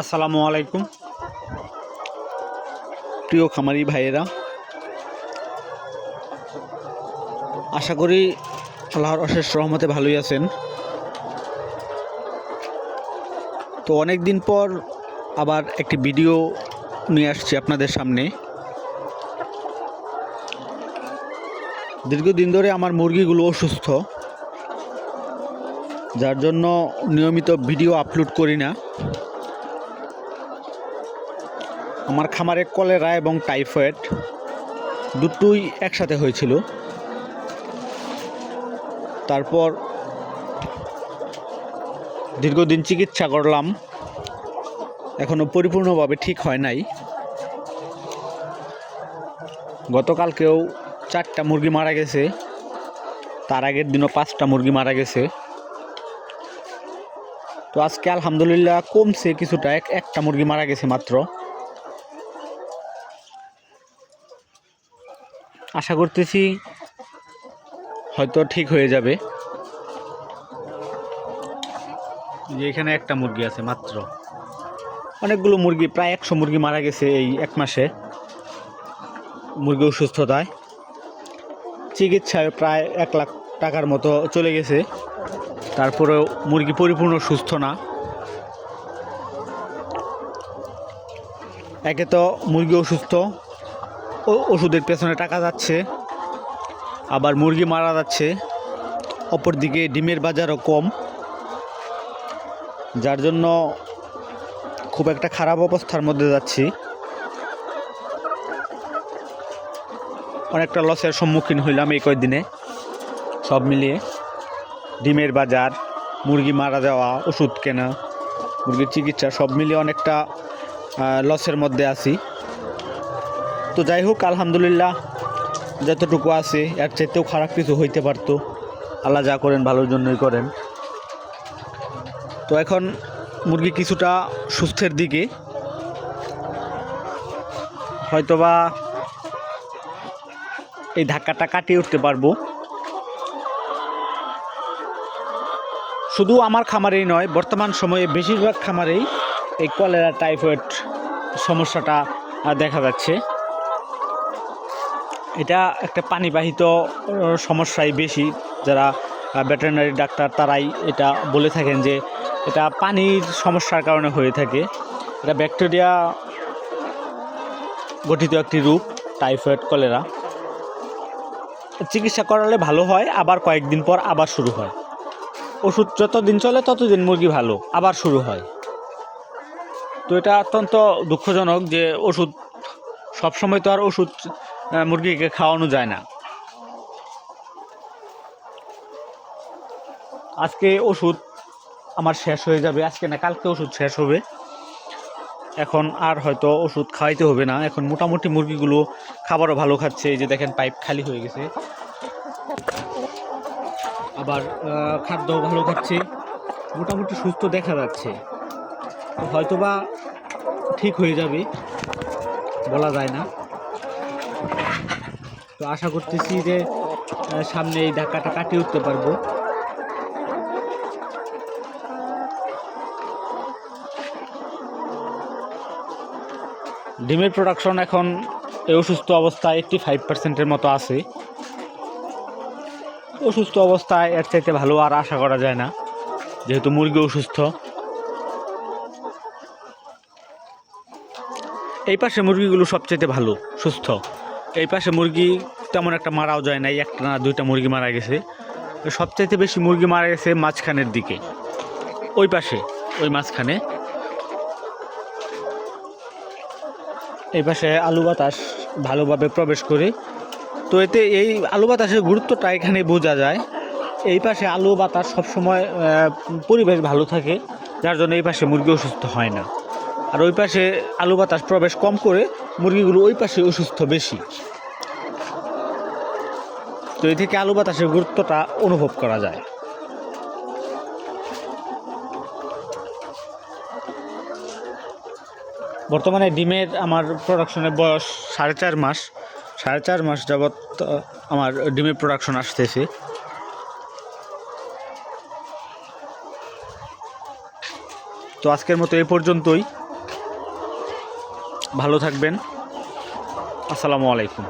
আসসালামু আলাইকুম। প্রিয় খামারি ভাইয়েরা, আশা করি আল্লাহর অশেষ রহমতে ভালোই আছেন। তো অনেক দিন পর আবার একটি ভিডিও নিয়ে আসছি আপনাদের সামনে। দীর্ঘদিন ধরে আমার মুরগিগুলো অসুস্থ। যার জন্য নিয়মিত ভিডিও আপলোড করি না। আমার খামারে কলেরা এবং টাইফয়েড দুটোই একসাথে হয়েছিল। তারপর দীর্ঘদিন চিকিৎসা করলাম। এখনও পরিপূর্ণভাবে ঠিক হয় নাই। গতকালকেও চারটা মুরগি মারা গেছে। তার আগের দিনও পাঁচটা মুরগি মারা গেছে। তো আজকে আলহামদুলিল্লাহ কমছে কিছুটা। এক একটা মুরগি মারা গেছে মাত্র। আশা করতেছি হয়তো ঠিক হয়ে যাবে। যে এখানে একটা মুরগি আছে মাত্র। অনেকগুলো মুরগি, প্রায় একশো মুরগি মারা গেছে এই এক মাসে। মুরগি অসুস্থতায়। চিকিৎসায় প্রায় এক লাখ টাকার মতো চলে গেছে। তারপরেও মুরগি পরিপূর্ণ সুস্থ না। একে তো মুরগি অসুস্থ, ও ওষুধের পেছনে টাকা যাচ্ছে, আবার মুরগি মারা যাচ্ছে। অপরদিকে ডিমের বাজারও কম, যার জন্য খুব একটা খারাপ অবস্থার মধ্যে যাচ্ছি। অনেকটা লসের সম্মুখীন হইলাম এই কয়েকদিনে সব মিলিয়ে ডিমের বাজার, মুরগি মারা যাওয়া, ওষুধ কেনা, মুরগির চিকিৎসা, সব মিলিয়ে অনেকটা লসের মধ্যে আছি। তো যাই হোক, আলহামদুলিল্লাহ, যতটুকু আছে, এর চাইতেও খারাপ কিছু হইতে পারতো। আল্লাহ যা করেন, ভালোর জন্যই করেন। তো এখন মুরগি কিছুটা সুস্থের দিকে। হয়তোবা এই ধাক্কাটা কাটিয়ে উঠতে পারব। শুধু আমার খামারেই নয়, বর্তমান সময়ে বেশিরভাগ খামারেই এই কলেরা টাইফয়েড সমস্যাটা দেখা যাচ্ছে। এটা একটা পানিবাহিত সমস্যাই বেশি। যারা ভেটেরিনারি ডাক্তার তারাই এটা বলে থাকেন যে এটা পানির সমস্যার কারণে হয়ে থাকে। এটা ব্যাকটেরিয়া গঠিত একটি রূপ, টাইফয়েড, কলেরা। চিকিৎসা করালে ভালো হয়, আবার কয়েকদিন পর আবার শুরু হয়। ওষুধ যতদিন চলে, ততদিন মুরগি ভালো, আবার শুরু হয়। তো এটা অত্যন্ত দুঃখজনক যে ওষুধ, সবসময় তো আর ওষুধ মুরগিকে খাওয়ানো যায় না। আজকে ওষুধ আমার শেষ হয়ে যাবে। আজকে না, কালকে ওষুধ শেষ হবে। এখন আর হয়তো ওষুধ খাওয়াইতে হবে না। এখন মোটামুটি মুরগিগুলো খাবারও ভালো খাচ্ছে। এই যে দেখেন, পাইপ খালি হয়ে গেছে। আবার আহ, খাদ্যও ভালো খাচ্ছে। মোটামুটি সুস্থ দেখা যাচ্ছে। হয়তোবা ঠিক হয়ে যাবে বলা যায় না। তো আশা করতেছি যে সামনে এই ধাক্কাটা কাটিয়ে উঠতে পারব। ডিমের প্রোডাকশন এখন এই অসুস্থ অবস্থায় এইটটি ফাইভ পার্সেন্টের মতো আছে। অসুস্থ অবস্থায় এর চাইতে ভালো আর আশা করা যায় না। যেহেতু মুরগি অসুস্থ। এই পাশে মুরগিগুলো সবচেয়ে ভালো, সুস্থ। এই পাশে মুরগি তেমন একটা মারাও যায় না একটা না দুইটা মুরগি মারা গেছে। সবচাইতে বেশি মুরগি মারা গেছে মাঝখানের দিকে। ওই পাশে, ওই মাঝখানে। এই পাশে আলু বাতাস ভালোভাবে প্রবেশ করে তো এতে এই আলু বাতাসের গুরুত্বটা এখানে বোঝা যায়। এই পাশে আলু বাতাস সবসময় পরিবেশ ভালো থাকে, যার জন্য এই পাশে মুরগি অসুস্থ হয় না। আর ওই পাশে আলু বাতাস প্রবেশ কম করে মুরগিগুলো ওই পাশে অসুস্থ বেশি। তো এ থেকে আলু বাতাসের গুরুত্বটা অনুভব করা যায়। বর্তমানে ডিমের আমার প্রোডাকশনের বয়স সাড়ে চার মাস। সাড়ে চার মাস যাবৎ আমার ডিমের প্রোডাকশন আসতেছে। তো আজকের মতো এ পর্যন্তই। ভালো থাকবেন। আসসালামু আলাইকুম।